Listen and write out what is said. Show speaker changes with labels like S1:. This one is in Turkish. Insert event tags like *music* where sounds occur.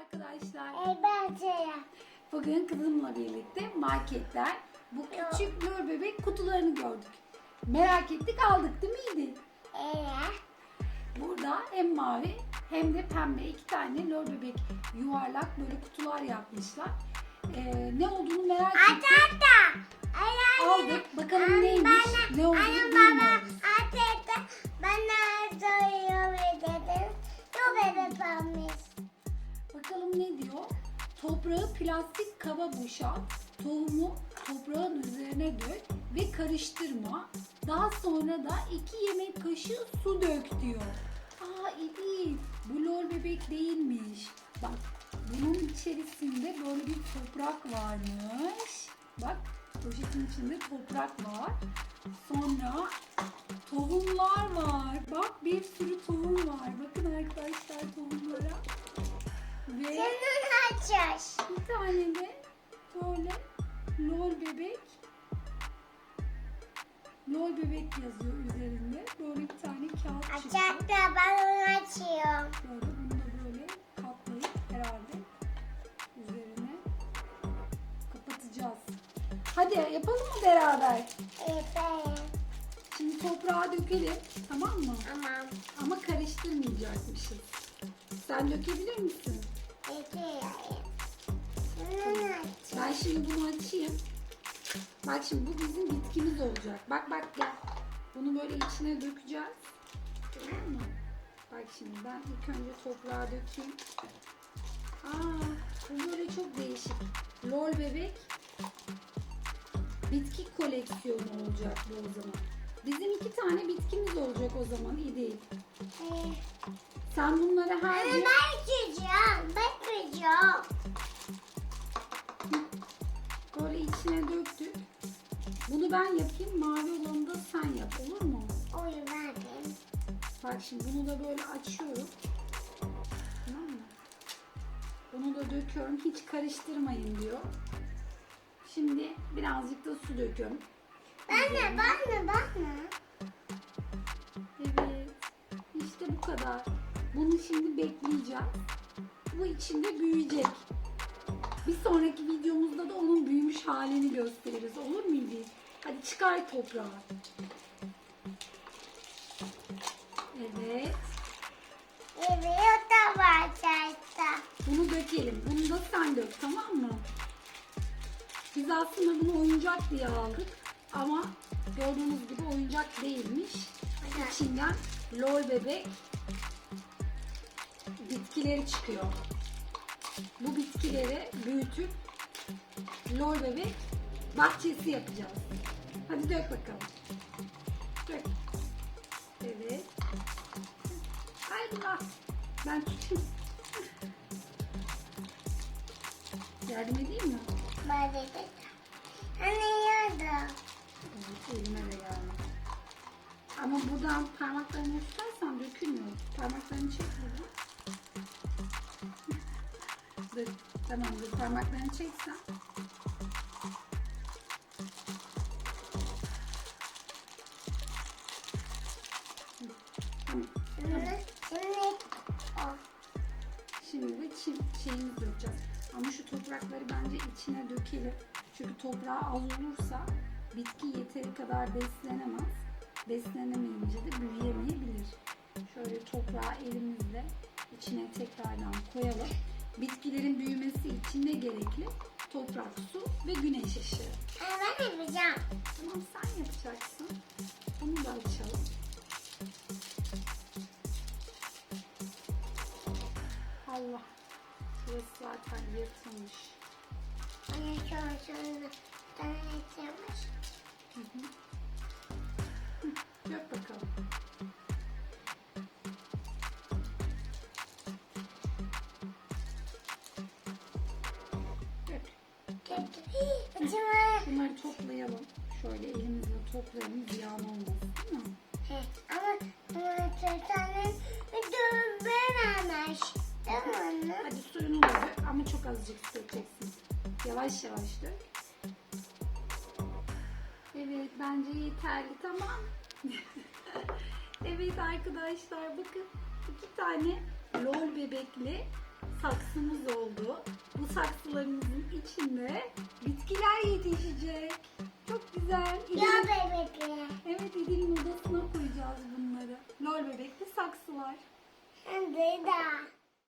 S1: arkadaşlar.
S2: Eğlenceli.
S1: Bugün kızımla birlikte marketler bu küçük lor bebek kutularını gördük. Merak ettik aldık değil miydi?
S2: Evet.
S1: Burada hem mavi hem de pembe iki tane lor bebek yuvarlak böyle kutular yapmışlar. Ee, ne olduğunu merak ettik. Toprağı plastik kaba boşalt, tohumu toprağın üzerine dök ve karıştırma. Daha sonra da 2 yemek kaşığı su dök diyor. Aa Edil, bu lol bebek değilmiş. Bak bunun içerisinde böyle bir toprak varmış. Bak poşetin içinde toprak var. Sonra tohumlar var. Bak bir sürü tohum var. Bakın arkadaşlar tohumlara. Ve
S2: Senin açış.
S1: bir tane de böyle lol bebek lol bebek yazıyor üzerinde. Böyle bir tane kağıt çıktı.
S2: Açakta ben onu açıyorum.
S1: Böyle bunu da böyle katlayıp herhalde üzerine kapatacağız. Hadi yapalım mı beraber?
S2: Evet.
S1: Şimdi toprağa dökelim tamam mı?
S2: Tamam.
S1: Ama karıştırmayacakmışız. Sen dökebilir misin?
S2: Peki.
S1: Ben şimdi bunu açayım. Bak şimdi bu bizim bitkimiz olacak. Bak bak gel. Bunu böyle içine dökeceğiz. Tamam mı? Bak şimdi ben ilk önce toprağa dökeyim. Aa, bu böyle çok değişik. Lol bebek bitki koleksiyonu olacak bu o zaman. Bizim iki tane bitkimiz olacak o zaman iyi değil.
S2: Ee,
S1: Sen bunları her
S2: Ben
S1: gün
S2: açacağım. Ben açacağım.
S1: İçine döktük. Bunu ben yapayım, mavi olanı da sen yap olur mu?
S2: Oyu verdim.
S1: Bak şimdi bunu da böyle açıyorum. Tamam mı? Bunu da döküyorum. Hiç karıştırmayın diyor. Şimdi birazcık da su döküyorum.
S2: Ben de, ben de, ben de.
S1: Evet. İşte bu kadar. Bunu şimdi bekleyeceğim. Bu içinde büyüyecek. Bir sonraki videomuzda da onun büyümüş halini gösteririz. Olur mu İlgi? Hadi çıkar toprağı. Evet.
S2: Evet, o da var çayda.
S1: Bunu dökelim. Bunu da sen dök tamam mı? Biz aslında bunu oyuncak diye aldık. Ama gördüğünüz gibi oyuncak değilmiş. İçinden lol bebek bitkileri çıkıyor. Bu bitkileri büyütüp lol bebek bahçesi yapacağız. Hadi dök bakalım. Dök. Evet. Allah. Ben tutayım. Yardım edeyim mi?
S2: Ben de. Anne yardım.
S1: Evet, elime de geldi. Ama buradan parmaklarını tutarsan dökülmüyor. Parmaklarını çek buradan. Dur, tamam dur parmaklarını çeksen.
S2: Şimdi,
S1: çim, şeyimizi dökeceğiz. Ama şu toprakları bence içine dökelim. Çünkü toprağı az olursa bitki yeteri kadar beslenemez. Beslenemeyince de büyüyemeyebilir. Şöyle toprağı elimizle içine tekrardan koyalım. Bitkilerin büyümesi için ne gerekli? Toprak, su ve güneş ışığı.
S2: Ama ben yapacağım.
S1: Tamam sen yapacaksın. Bunu da açalım. Allah. Şurası zaten yırtılmış.
S2: Anne. Ben yapacağım.
S1: Hı hı. Hı, Dök bakalım. Bunları toplayalım. Şöyle elimizle toplayalım ziyan olmasın değil mi?
S2: ama ama çocukların dövmemiş. Değil mi?
S1: Hadi suyunu da dök ama çok azıcık dökeceksin. Yavaş yavaş dök. Evet bence yeterli tamam. *laughs* evet arkadaşlar bakın iki tane lol bebekli saksımız oldu. Bu saksılarımızın içinde bitkiler yetişecek. Çok güzel.
S2: Ya
S1: İdil-
S2: bebekler.
S1: Evet İdil'in odasına koyacağız bunları. Lol bebekli saksılar.
S2: Hem de daha.